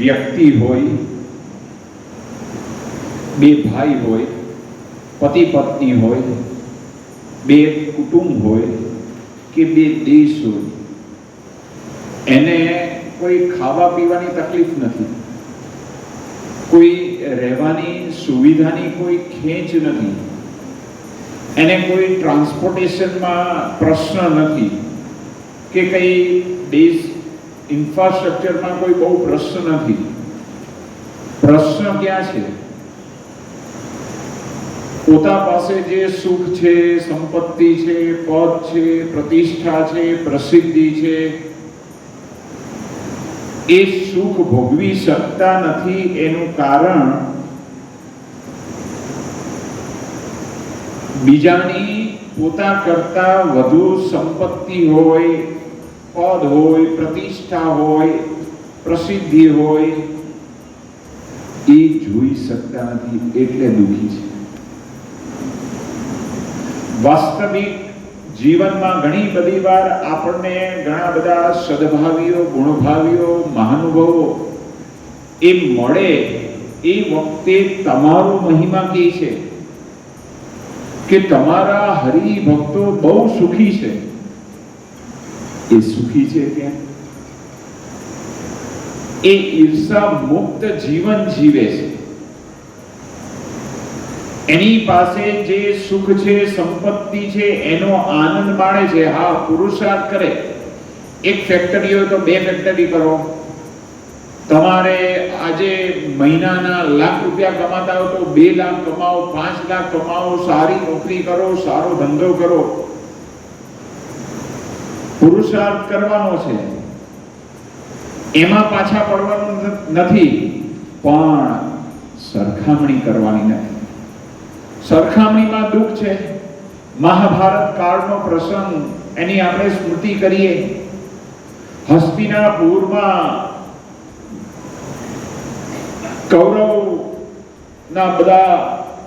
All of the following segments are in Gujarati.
વ્યક્તિ હોય, બે ભાઈ હોય, પતિ પત્ની હોય, બે કુટુંબ હોય કે બે દેશ હોય, એને કોઈ ખાવા પીવાની તકલીફ નથી. કોઈ રહેવાની સુવિધાની કોઈ ખેંચ નથી. એને કોઈ ટ્રાન્સપોર્ટેશનમાં પ્રશ્ન નથી કે કઈ દેશ ઇન્ફ્રાસ્ટ્રક્ચરમાં કોઈ બહુ પ્રશ્ન નથી. પ્રશ્ન ક્યાં છે? પોતા પાસે જે સુખ છે, સંપત્તિ છે, પદ છે, પ્રતિષ્ઠા છે, પ્રસિદ્ધિ છે, એ સુખ ભોગવી શકતા નથી એનું કારણ બીજાની પોતા કરતા વધુ સંપત્તિ હોય પદ હોય પ્રતિષ્ઠા હોય પ્રસિદ્ધિ હોય એ જોઈ શકતા નથી એટલે દુઃખી છે વાસ્તવિક જીવનમાં ઘણી બધી વાર આપણને ઘણા બધા સદભાવીઓ ગુણભાવીઓ મહાનુભાવો એ મળે એ વખતે તમારો મહિમા કે છે કે તમારા હરિભક્તો બહુ સુખી છે એ ઈર્ષા મુક્ત જીવન જીવે છે. એની પાસે જે સુખ છે, સંપત્તિ છે, એનો આનંદ માણે છે, હા, પુરુષાર્થ કરે. એક ફેક્ટરી હોય તો બે ફેક્ટરી કરો. તમારે આજે મહિનાના લાખ રૂપિયા કમાતા હો તો બે લાખ કમાઓ, પાંચ લાખ કમાઓ, સારી નોકરી કરો, સારો ધંધો કરો. પુરુષાર્થ કરવાનો છે. એમાં પાછા પડવાનું નથી, પણ સરખામણી કરવાની નથી. સરખામણીમાં દુઃખ છે. મહાભારત કાળનો પ્રસંગ, એની આપણે સ્મૃતિ કરીએ. હસ્તિનાપુરમાં કૌરવના બધા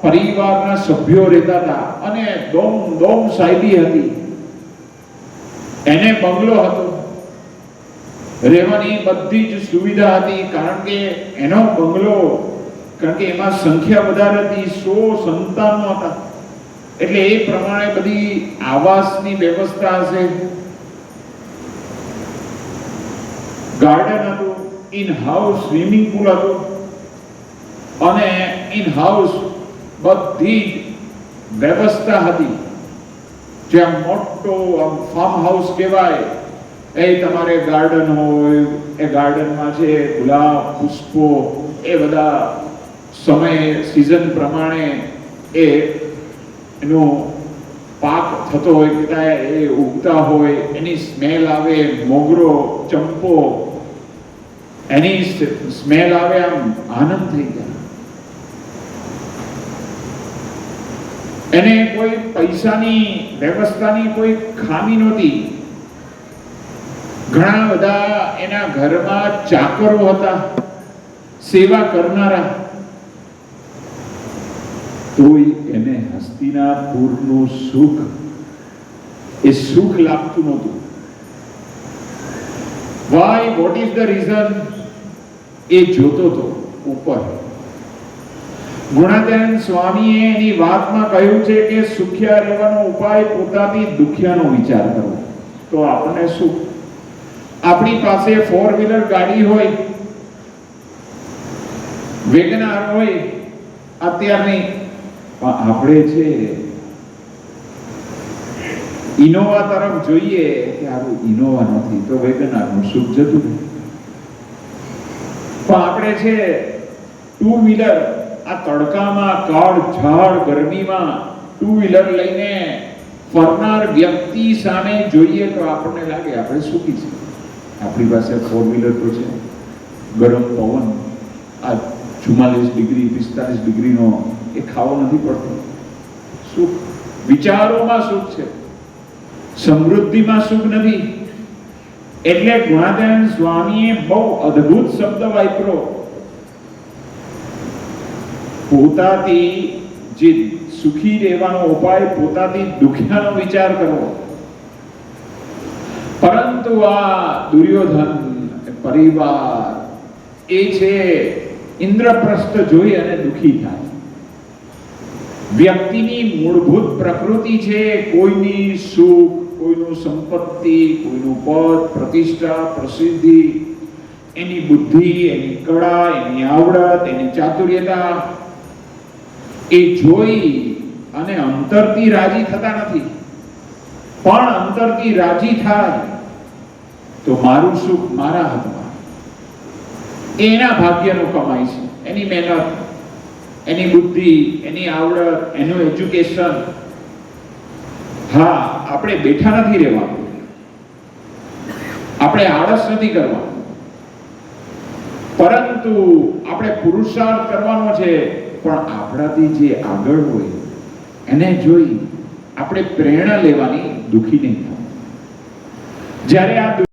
પરિવારના સભ્યો રહેતા હતા અને દોમ દોમ સાહેબી હતી. એને બંગલો હતો. રહેવાની બધી જ સુવિધા હતી, કારણ કે એનો બંગલો, કારણ કે એમાં સંખ્યા વધારે હતી, સો સંતાનો હતા. એટલે એ પ્રમાણે બધી આવાસની વ્યવસ્થા હશે. ગાર્ડન હતું ઇન હાઉસ સ્વિમિંગ પુલ હતું. અને ઇન હાઉસ બધી જ વ્યવસ્થા હતી. જ્યાં મોટો ફાર્મ હાઉસ કહેવાય, એ તમારે ગાર્ડન હોય, એ ગાર્ડનમાં છે ગુલાબ, પુષ્પો, એ બધા સમય સિઝન પ્રમાણે એ એનો પાક થતો હોય કે એ ઉગતા હોય, એની સ્મેલ આવે, મોગરો, ચંપો, એની સ્મેલ આવે, આમ આનંદ થઈ જાય. એને કોઈ પૈસાની વ્યવસ્થાની કોઈ ખામી નહોતી. ઘણા બધા એના ઘરમાં ચાકરો હતા, સેવા કરનારા. તોય એને હસ્તિનાપુરનું સુખ, એ સુખ લાગતું નહોતું. Why what is the reason એ જોતો તો ઉપર. ગુણાત્યાનંદ સ્વામીએ એની વાતમાં કહ્યું છે કે સુખ્યા રહેવાનો ઉપાય પોતાથી દુખ્યાનો વિચાર કરવો તો આપણને સુખ આપણી પાસે ફોર વ્હીલર ગાડી હોય, વેગનાર હોય, અત્યારની, પણ આપણે છે ઇનોવા તરફ જોઈએ કે આવું ઇનોવા નથી, તો વેગનારનું સુખ જતું. પણ આપણે છે ટુ વ્હીલર આ તડકામાં કાળ ઝાડ ગરમીમાં ટુ વ્હીલર લઈને ફરનાર વ્યક્તિ સામે જોઈએ તો આપણને લાગે, આપણે સુખી છે આપણી પાસે ફોર વ્હીલર તો છે. ગરમ પવન, આ ચુમ્માલીસ ડિગ્રી, પિસ્તાલીસ ડિગ્રીનો એ ખાવો નથી પડતો. સુખ, વિચારોમાં સુખ છે. સમૃદ્ધિમાં સુખ નથી. એટલે ગુણાદયન સ્વામીએ બહુ અદ્ભુત શબ્દ વાપરો. પોતાથી જે સુખી રહેવાનો ઉપાય, પોતાથી દુખ્યાનો વિચાર કરવો. પરંતુ આ દુર્યોધન પરિવાર એ છે ઇન્દ્રપ્રસ્થ જોઈ અને દુખી થાય. વ્યક્તિની મૂળભૂત પ્રકૃતિ છે કોઈની સુખ, કોઈનું સંપત્તિ, કોઈનું પદ, પ્રતિષ્ઠા, પ્રસિદ્ધિ, એની બુદ્ધિ, એની કળા, એની આવડત, એની ચાતુર્યતા એ જોઈ અને અંતરથી રાજી થતા નથી. પણ અંતરથી રાજી થાય તો મારું સુખ મારા હાથમાં. એના ભાગ્યનું કમાય છે. એની મહેનત, એની બુદ્ધિ, એની આવડત, એનું એજ્યુકેશન. હા, આપણે બેઠા નથી રહેવાનું. આપણે આળસ નથી કરવાનું. પરંતુ આપણે પુરુષાર્થ કરવાનો છે. પણ આપણાથી જે આગળ હોય, એને જોઈ આપણે પ્રેરણા લેવાની દુઃખી નહીં થવું જ્યારે આ